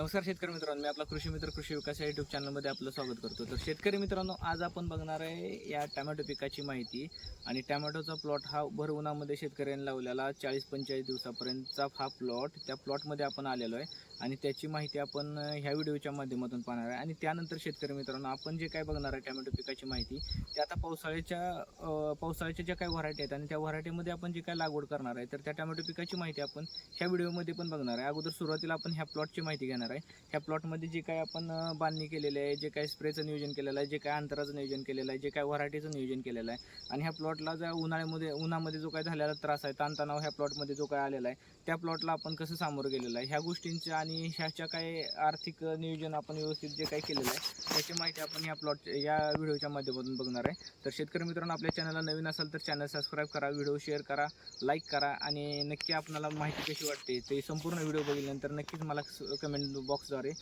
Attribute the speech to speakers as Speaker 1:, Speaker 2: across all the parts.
Speaker 1: नमस्कार शेतकरी मित्रांनो मी आपला कृषी मित्र कृषी विकास या युट्यूब चॅनलमध्ये आपलं स्वागत करतो. तर शेतकरी मित्रांनो आज आपण बघणार आहे या टॅमॅटो पिकाची माहिती. आणि टॅमॅटोचा प्लॉट हा भर उन्हामध्ये शेतकऱ्यांनी लावलेला चाळीस पंचेचाळीस दिवसापर्यंतचा हा प्लॉट त्या प्लॉटमध्ये आपण आलेलो आहे. आणि त्याची माहिती आपण ह्या व्हिडिओच्या माध्यमातून पाहणार आहे. आणि त्यानंतर शेतकरी मित्रांनो आपण जे काय बघणार आहे टॅमॅटो पिकाची माहिती ते आता पावसाळ्याच्या पावसाळ्याच्या ज्या काही व्हरायटी आहेत आणि त्या व्हरायटीमध्ये आपण जे काय लागवड करणार आहे तर त्या टॅमॅटो पिकाची माहिती आपण ह्या व्हिडिओमध्ये पण बघणार आहे. अगोदर सुरुवातीला आपण ह्या प्लॉटची माहिती घेणार आहे. ह्या प्लॉटमध्ये जे काय आपण बांधणी केलेली आहे जे काय स्प्रेचं नियोजन केलेलं आहे जे काय अंतराचं नियोजन केलेलं आहे जे काय व्हरायटीचं नियोजन केलेलं आहे. आणि ह्या प्लॉटला ज्या उन्हाळ्यामध्ये उन्हामध्ये जो काय झालेला त्रास आहे ताणतणाव ह्या प्लॉटमध्ये जो काय आलेला आहे त्या प्लॉटला आपण कसं सामोरं गेलेलं आहे ह्या गोष्टींच्या आणि आणि ह्याच्या काय आर्थिक नियोजन आपण व्यवस्थित जे काही केलेलं आहे त्याची माहिती आपण ह्या प्लॉट या व्हिडिओच्या माध्यमातून बघणार आहे. तर शेतकरी मित्रांनो आपल्या चॅनलला नवीन असेल तर चॅनल सबस्क्राईब करा व्हिडिओ शेअर करा लाईक करा आणि नक्की आपणाला माहिती कशी वाटते ते संपूर्ण व्हिडिओ बघितल्यानंतर नक्कीच मला कमेंट बॉक्सद्वारे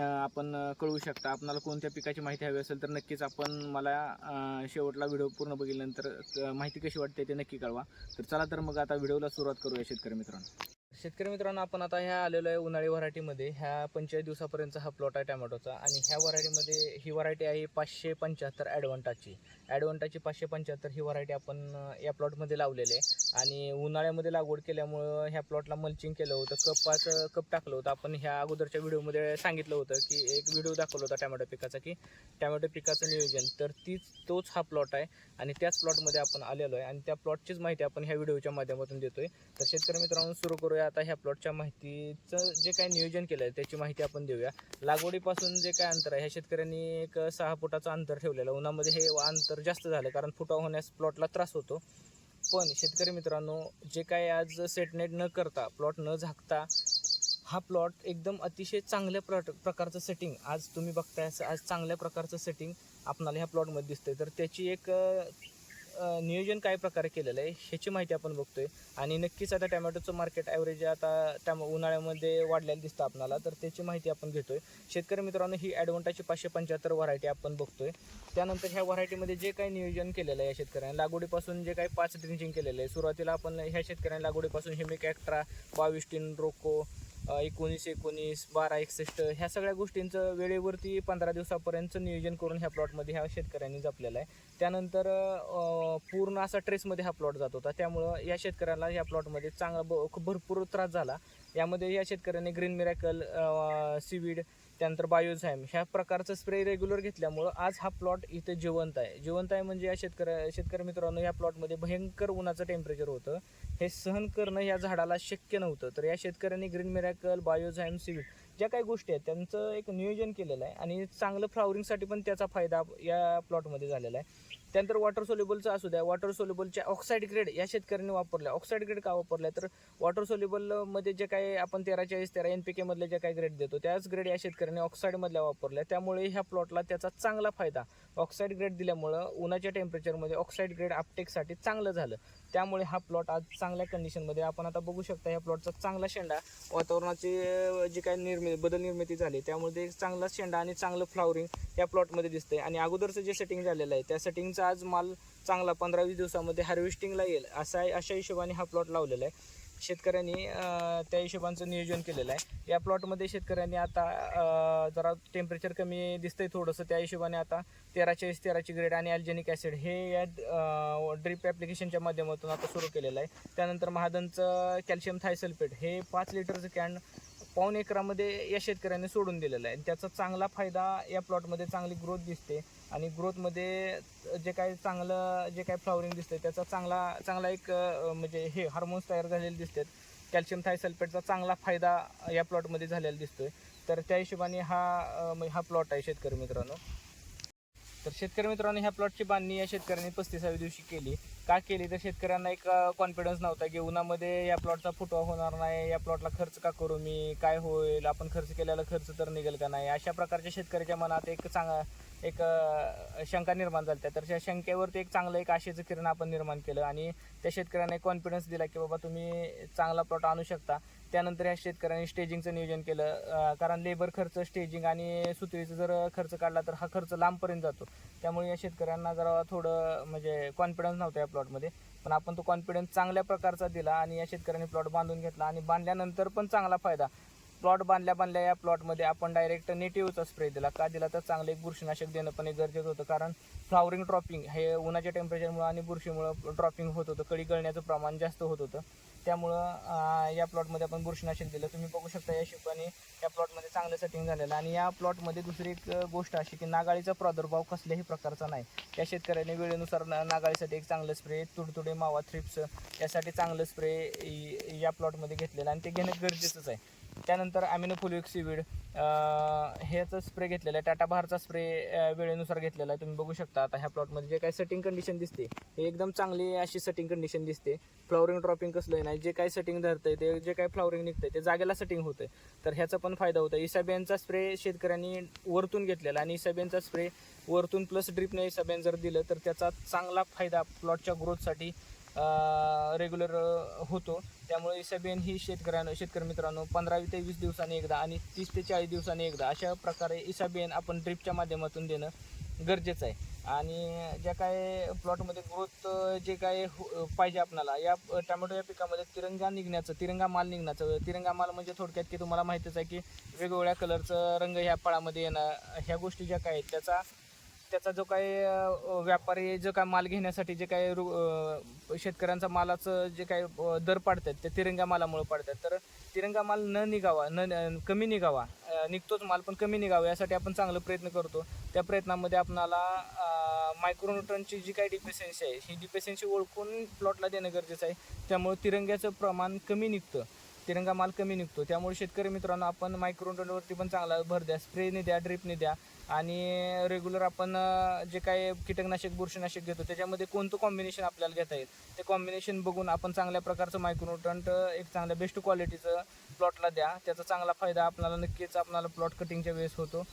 Speaker 1: आपण कळवू शकता. आपणाला कोणत्या पिकाची माहिती हवी असेल तर नक्कीच आपण मला शेवटला व्हिडिओ पूर्ण बघितल्यानंतर माहिती कशी वाटते ते नक्की कळवा. तर चला तर मग आता व्हिडिओला सुरुवात करूया शेतकरी मित्रांनो. शेतकरी मित्रांनो आपण आता ह्या आलेलो आहे उन्हाळी व्हरायटीमध्ये. ह्या पंचेचाळीस दिवसापर्यंतचा हा प्लॉट आहे टॅमॅटोचा. आणि ह्या व्हरायटीमध्ये ही व्हरायटी आहे पाचशे पंच्याहत्तर ॲडव्हान्टाची. ॲडव्हान्टाची पाचशे पंच्याहत्तर ही व्हरायटी आपण या प्लॉटमध्ये लावलेली आहे. आणि उन्हाळ्यामध्ये लागवड केल्यामुळं ह्या प्लॉटला मल्चिंग केलं होतं कपाचं कप टाकलं होतं. आपण ह्या अगोदरच्या व्हिडिओमध्ये सांगितलं होतं की एक व्हिडिओ दाखवला होता टॅमॅटो पिकाचा की टॅमॅटो पिकाचं नियोजन. तर तीच तोच हा प्लॉट आहे. आणि त्याच प्लॉटमध्ये आपण आलेलो आहे. आणि त्या प्लॉटचीच माहिती आपण ह्या व्हिडिओच्या माध्यमातून देतोय. तर शेतकरी मित्रांनो सुरू करूया. आता ह्या प्लॉटच्या माहितीचं जे काही नियोजन केलं आहे त्याची माहिती आपण देऊया. लागवडीपासून जे काय अंतर आहे ह्या शेतकऱ्यांनी एक सहा फुटाचं अंतर ठेवलेलं उन्हामध्ये हे अंतर जास्त झालं कारण फुटा होण्यास प्लॉटला त्रास होतो. पण शेतकरी मित्रांनो जे काय आज सेटनेट न करता प्लॉट न झाकता हा प्लॉट एकदम अतिशय चांगल्या प्र प्रकारचं सेटिंग आज तुम्ही बघताय आज चांगल्या प्रकारचं सेटिंग आपणाला ह्या प्लॉटमध्ये दिसतंय. तर त्याची एक नियोजन काय प्रकारे केलेलं आहे ह्याची माहिती आपण बघतोय. आणि नक्कीच आता टॅमॅटोचं मार्केट ॲव्हरेज आता टॅम उन्हाळ्यामध्ये वाढलेलं दिसतं आपणाला तर त्याची माहिती आपण घेतोय. शेतकरी मित्रांनो ही ॲडव्हान्टाची पाचशे पंच्याहत्तर व्हरायटी आपण बघतोय. त्यानंतर ह्या व्हरायटीमध्ये जे काही नियोजन केलेलं आहे या शेतकऱ्यांनी लागवडीपासून जे काही पाच ड्रिंचिंग केलेलं आहे सुरुवातीला आपण ह्या शेतकऱ्यांनी लागवडीपासून हिमिक ॲक्ट्रा पाविस्टिन रोको एकोणीस एकोणीस बारा एकसष्ट ह्या सगळ्या गोष्टींचं वेळेवरती पंधरा दिवसापर्यंतचं नियोजन करून ह्या प्लॉटमध्ये ह्या शेतकऱ्यांनी जपलेला आहे. त्यानंतर पूर्ण असा ट्रेसमध्ये हा प्लॉट जात होता. त्यामुळं या शेतकऱ्याला ह्या प्लॉटमध्ये चांगला ब भरपूर त्रास झाला. यामध्ये या शेतकऱ्यांनी ग्रीन मिरॅकल सीवीड त्यानंतर बायोझाईम ह्या प्रकारचं स्प्रे रेग्युलर घेतल्यामुळं आज हा प्लॉट इथे जिवंत आहे. जिवंत आहे म्हणजे या शेतकऱ्या शेतकरी मित्रांनो या प्लॉटमध्ये भयंकर उन्हाचं टेम्परेचर होतं. हे सहन करणं या झाडाला शक्य नव्हतं. तर या शेतकऱ्यांनी ग्रीन मिरॅकल बायोझायम सीवीड ज्या काही गोष्टी आहेत त्यांचं एक नियोजन केलेलं आहे आणि चांगलं फ्लावरिंगसाठी पण त्याचा फायदा या प्लॉटमध्ये झालेला आहे. त्यानंतर वॉटर सोल्युबलचं असू द्या वॉटर सोल्युबलच्या ऑक्साईड ग्रेड या शेतकऱ्यांनी वापरल्या. ऑक्साईड ग्रेड का वापरल्या? तर वॉटर सोल्युबलमध्ये जे काही आपण तेरा चाळीस तेरा एन पी केमधले जे काही ग्रेड देतो त्याच ग्रेड या शेतकऱ्यांनी ऑक्साईडमधल्या वापरल्या. त्यामुळे ह्या प्लॉटला त्याचा चांगला फायदा ऑक्साईड ग्रेड दिल्यामुळं उन्हाच्या टेम्परेचरमध्ये ऑक्साईड ग्रेड आपटेकसाठी चांगलं झालं. त्यामुळे हा प्लॉट आज चांगल्या कंडिशनमध्ये आपण आता बघू शकता ह्या प्लॉटचा चांगला शेंडा वातावरणाची जी काही निर्मि बदल निर्मिती झाली त्यामुळे ते एक चांगला शेंडा आणि चांगलं फ्लावरिंग या प्लॉटमध्ये दिसतंय. आणि अगोदरचं जे सेटिंग झालेलं आहे त्या सेटिंगचा आज माल चांगला पंधरा वीस दिवसामध्ये हार्वेस्टिंगला येईल असा अशा हिशोबाने हा प्लॉट लावलेला आहे. शेतकऱ्यांनी त्या हिशोबांचं नियोजन केलेलं आहे. या प्लॉटमध्ये शेतकऱ्यांनी आता जरा टेम्परेचर कमी दिसतंय थोडंसं त्या हिशोबाने आता तेरा चाळीस तेराची ग्रेड आणि अल्जेनिक ॲसिड हे या ड्रिप ॲप्लिकेशनच्या माध्यमातून आता सुरू केलेलं आहे. त्यानंतर महादनचं कॅल्शियम थायसल्फेट हे पाच लिटरचं कॅन पाऊन एकरामध्ये या शेतकऱ्यांनी सोडून दिलेलं आहे. त्याचा चांगला फायदा या प्लॉटमध्ये चांगली ग्रोथ दिसते. आणि ग्रोथमध्ये जे काही चांगलं जे काही फ्लॉवरिंग दिसते त्याचा चांगला चांगला एक म्हणजे हे हार्मोन्स तयार झालेले दिसतात. कॅल्शियम थायसल्फेटचा चांगला फायदा या प्लॉटमध्ये झालेला दिसतोय. तर त्या हिशोबाने हा हा प्लॉट आहे शेतकरी मित्रांनो. तर शेतकरी मित्रांनो ह्या प्लॉटची बांधणी या शेतकऱ्यांनी पस्तीसाव्या दिवशी केली. का केली? तर शेतकऱ्यांना एक कॉन्फिडन्स नव्हता की उन्हामध्ये या प्लॉटचा फुटवा होणार नाही या प्लॉटला खर्च का करू मी? काय होईल? आपण खर्च केलेला खर्च तर निघेल का नाही? अशा प्रकारच्या शेतकऱ्याच्या मनात एक चांगला एक शंका निर्माण झाली. तर त्या शंकेवरती एक चांगलं एक आशेचं किरण आपण निर्माण केलं आणि त्या शेतकऱ्यांना एक कॉन्फिडन्स दिला की बाबा तुम्ही चांगला प्लॉट आणू शकता. त्यानंतर या शेतकऱ्यांनी स्टेजिंगचं नियोजन केलं. कारण लेबर खर्च स्टेजिंग आणि सुतळीचा जर खर्च काढला तर हा खर्च लांबपर्यंत जातो. त्यामुळे या शेतकऱ्यांना जरा थोडं म्हणजे कॉन्फिडन्स नव्हता या प्लॉटमध्ये पण आपण तो कॉन्फिडन्स चांगल्या प्रकारचा दिला आणि या शेतकऱ्यांनी प्लॉट बांधून घेतला आणि बांधल्यानंतर पण चांगला फायदा. प्लॉट बांधल्या बांधल्या या प्लॉटमध्ये आपण डायरेक्ट नेटिव्हचा स्प्रे दिला. का दिला तर चांगलं एक बुरशीनाशक देणं पण गरजेचं होतं. कारण फ्लावरिंग ड्रॉपिंग हे उन्हाच्या टेम्परेचरमुळं आणि बुरशीमुळं ड्रॉपिंग होत होतं. कळी गळण्याचं प्रमाण जास्त होत होतं. त्यामुळं या प्लॉटमध्ये आपण बुरशीनाशक दिलं. तुम्ही बघू शकता या शिपाने या प्लॉटमध्ये चांगलं सेटिंग झालेलं. आणि या प्लॉटमध्ये दुसरी एक गोष्ट अशी की नागाळीचा प्रादुर्भाव कसल्याही प्रकारचा नाही. त्या शेतकऱ्याने वेळेनुसार ना- नागाळीसाठी एक चांगलं स्प्रे तुडतुडे मावा थ्रिप्स यासाठी चांगलं स्प्रे या प्लॉटमध्ये घेतलेलं आणि ते घेणं गरजेचंच आहे. त्यानंतर ॲमिनोफोलिक सिविड ह्याचा स्प्रे घेतलेला आहे. टाटा बहारचा स्प्रे वेळेनुसार घेतलेला आहे. तुम्ही बघू शकता आता ह्या प्लॉटमध्ये जे काही सेटिंग कंडिशन दिसते हे एकदम चांगली अशी सेटिंग कंडिशन दिसते. फ्लॉवरिंग ड्रॉपिंग कसलं नाही. जे काही सेटिंग धरतंय ते जे काही फ्लॉवरिंग निघतंय ते जागेला सेटिंग आहे तर ह्याचा पण फायदा होतो इसाबियनचा स्प्रे शेतकऱ्यांनी वरतून घेतलेला आणि इसाबियनचा स्प्रे वरतून प्लस ड्रिपने इसाबियन जर दिलं तर त्याचा चांगला फायदा प्लॉटच्या ग्रोथसाठी रेग्युलर होतो. त्यामुळे इसाबियन ही शेतकऱ्यांना शेतकरी मित्रांनो पंधरावी ते वीस दिवसांनी एकदा आणि तीस ते चाळीस दिवसांनी एकदा अशा प्रकारे इसाबियन आपण ड्रिपच्या माध्यमातून देणं गरजेचं आहे. आणि ज्या काय प्लॉटमध्ये ग्रोथ जे काय हो- पाहिजे आपणाला या टमॅटो या पिकामध्ये तिरंगा निघण्याचं तिरंगा माल निघण्याचं तिरंगा माल म्हणजे थोडक्यात की तुम्हाला माहितीच आहे की वेगवेगळ्या कलरचं रंग ह्या फळामध्ये येणं ह्या गोष्टी ज्या काय आहेत त्याचा त्याचा जो काही व्यापारी जो काय माल घेण्यासाठी जे काही रु- शेतकऱ्यांचा मालाचं जे काही दर पाडतात ते तिरंगा मालामुळे पाडतात. तर तिरंगा माल न निघावा न कमी निघावा निघतोच माल पण कमी निघावा यासाठी आपण चांगला प्रयत्न करतो. त्या प्रयत्नामध्ये आपणाला मायक्रोन्यूट्रनची जी काही डिफिशियन्सी आहे ही डिफिशियन्सी ओळखून प्लॉटला देणं गरजेचं आहे. त्यामुळे तिरंग्याचं प्रमाण कमी निघतं. तिरंगा माल कमी निघतो. त्यामुळे शेतकरी मित्रांनो आपण मायक्रोन्यूट्रनवरती पण चांगला भर द्या. स्प्रेने द्या ड्रिपने द्या. आणि रेग्युलर आपण जे काय कीटकनाशक बुरशीनाशक घेतो त्याच्यामध्ये कोणतं कॉम्बिनेशन आपल्याला घेता येईल? ते कॉम्बिनेशन बघून आपण चांगल्या प्रकारचं मायक्रोन्यूट्रंट एक चांगल्या बेस्ट क्वालिटीचं प्लॉटला द्या. त्याचा चांगला फायदा आपल्याला नक्कीच आपल्याला प्लॉट कटिंगच्या वेळेस होतो.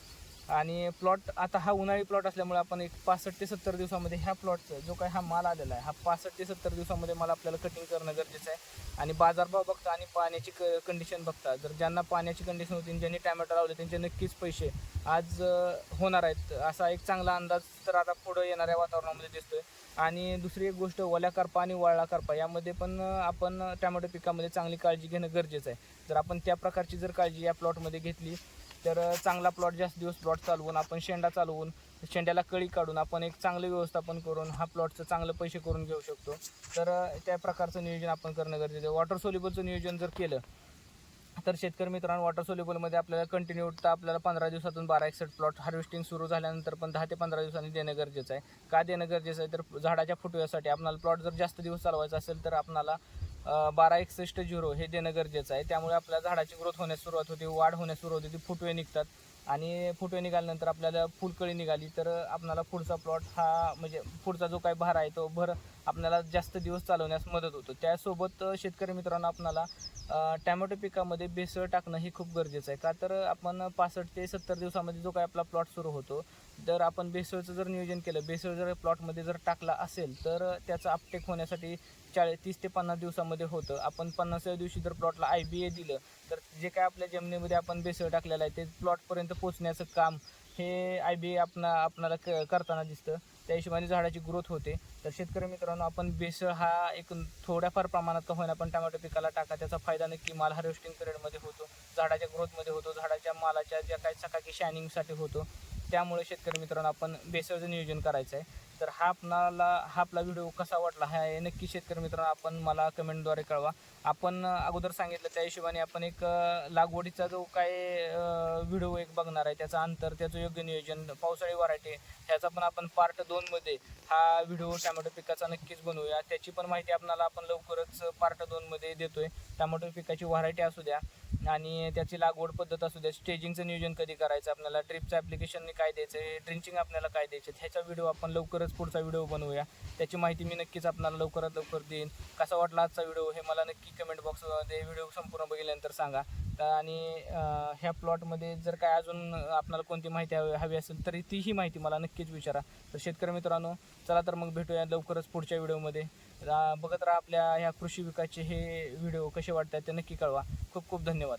Speaker 1: आणि प्लॉट आता हा उन्हाळी प्लॉट असल्यामुळे आपण एक पासष्ट ते सत्तर दिवसामध्ये ह्या प्लॉटचा जो काही हा माल आलेला आहे हा पासष्ट ते सत्तर दिवसामध्ये माल आपल्याला कटिंग करणं गरजेचं आहे. आणि बाजारभाव बघता आणि पाण्याची क कंडिशन बघता जर ज्यांना पाण्याची कंडिशन होती ज्यांनी टॅमॅटो लावले त्यांचे नक्कीच पैसे आज होणार आहेत. असा एक चांगला अंदाज तर आता पुढं येणाऱ्या वातावरणामध्ये दिसतोय. आणि दुसरी एक गोष्ट ओल्या करपा आणि वाळला करपा यामध्ये पण आपण टॅमॅटो पिकामध्ये चांगली काळजी घेणं गरजेचं आहे. जर आपण त्या प्रकारची जर काळजी या प्लॉटमध्ये घेतली तर चांगला प्लॉट जास्त दिवस प्लॉट चालवून आपण शेंडा चालवून शेंड्याला कळी काढून आपण एक चांगलं व्यवस्थापन करून हा प्लॉटचं चांगलं पैसे करून घेऊ शकतो. तर त्या प्रकारचं नियोजन आपण करणं गरजेचं आहे. वॉटर सोल्युबलचं नियोजन जर केलं तर शेतकरी मित्रांनो वॉटर सोल्युबलमध्ये आपल्याला कंटिन्यू तर आपल्याला पंधरा दिवसातून बारा एकसठ प्लॉट हार्वेस्टिंग सुरू झाल्यानंतर पण दहा ते पंधरा दिवसांनी देणं गरजेचं आहे. का देणं गरजेचं आहे? तर झाडाच्या फुटव्यासाठी आपणाला प्लॉट जर जास्त दिवस चालवायचा असेल तर आपणाला बारा एकसष्ट झिरो हे देणं गरजेचं आहे. त्यामुळे आपल्या झाडाची ग्रोथ होण्यास सुरुवात होते वाढ होण्यास सुरुवात होते फुटवे निघतात. आणि फुटवे निघाल्यानंतर आपल्याला फुलकळी निघाली तर आपल्याला पुढचा प्लॉट हा म्हणजे पुढचा जो काही भार आहे तो भर आपल्याला जास्त दिवस चालवण्यास मदत होतो. त्यासोबत शेतकरी मित्रांनो आपणाला टॅमॅटो पिकामध्ये बेसळ टाकणं हे खूप गरजेचं आहे. का तर आपण पासष्ट ते सत्तर दिवसामध्ये जो काही आपला प्लॉट सुरू होतो तर आपण बेसळचं जर नियोजन केलं बेसळ जर प्लॉटमध्ये जर टाकला असेल तर त्याचा अपटेक होण्यासाठी चाळीस तीस ते पन्नास दिवसामध्ये होतं. आपण पन्नासाव्या दिवशी जर प्लॉटला आय बी ए दिलं तर जे काय आपल्या जमिनीमध्ये आपण बेसळ टाकलेलं आहे ते प्लॉटपर्यंत पोचण्याचं काम हे आय बी ए आपणा आपणाला क करताना दिसतं. त्या हिशोबाने झाडाची ग्रोथ होते. तर शेतकरी मित्रांनो आपण बेसळ हा एक थोड्याफार प्रमाणात का होईना पण टमाटो पिकाला टाका. त्याचा फायदा नक्की माल हार्वेस्टिंग पिरियडमध्ये होतो. झाडाच्या ग्रोथमध्ये होतो. झाडाच्या मालाच्या ज्या काही सकाळी शायनिंगसाठी होतो. त्यामुळे शेतकरी मित्रांनो आपण बेसळचं नियोजन करायचं आहे. तर हा आपणाला हा आपला व्हिडिओ कसा वाटला हा हे नक्की शेतकरी मित्रांनो आपण मला कमेंटद्वारे कळवा. आपण अगोदर सांगितलं त्या हिशोबाने आपण एक लागवडीचा जो काय व्हिडिओ एक बघणार आहे त्याचा अंतर त्याचं योग्य नियोजन पावसाळी व्हरायटी ह्याचा पण आपण पार्ट दोनमध्ये हा व्हिडिओ टॅमॅटो पिकाचा नक्कीच बनवूया. त्याची पण माहिती आपणाला आपण लवकरच पार्ट दोनमध्ये देतोय. टॅमॅटो पिकाची व्हरायटी असू द्या आणि त्याची लागवड पद्धत असू द्या स्टेजिंगचं नियोजन कधी करायचं आपल्याला ट्रिपचं ॲप्लिकेशन काय द्यायचं आहे ड्रिंचिंग आपल्याला काय द्यायचं आहे ह्याचा व्हिडिओ आपण लवकरच पुढचा व्हिडिओ बनवूया. त्याची माहिती मी नक्कीच आपल्याला लवकरात लवकर देईन. कसा वाटला आजचा व्हिडिओ हे मला नक्की कमेंट बॉक्समध्ये व्हिडिओ संपूर्ण बघितल्यानंतर सांगा. आणि ह्या प्लॉटमध्ये जर काय अजून आपल्याला कोणती माहिती हवी हवी असेल तरी तीही माहिती मला नक्कीच विचारा. तर शेतकरी मित्रांनो चला तर मग भेटूया लवकरच पुढच्या व्हिडिओमध्ये रा- बघत राहा आपल्या ह्या कृषी विकासचे हे व्हिडिओ कसे वाटतात ते नक्की कळवा. खूप खूप धन्यवाद.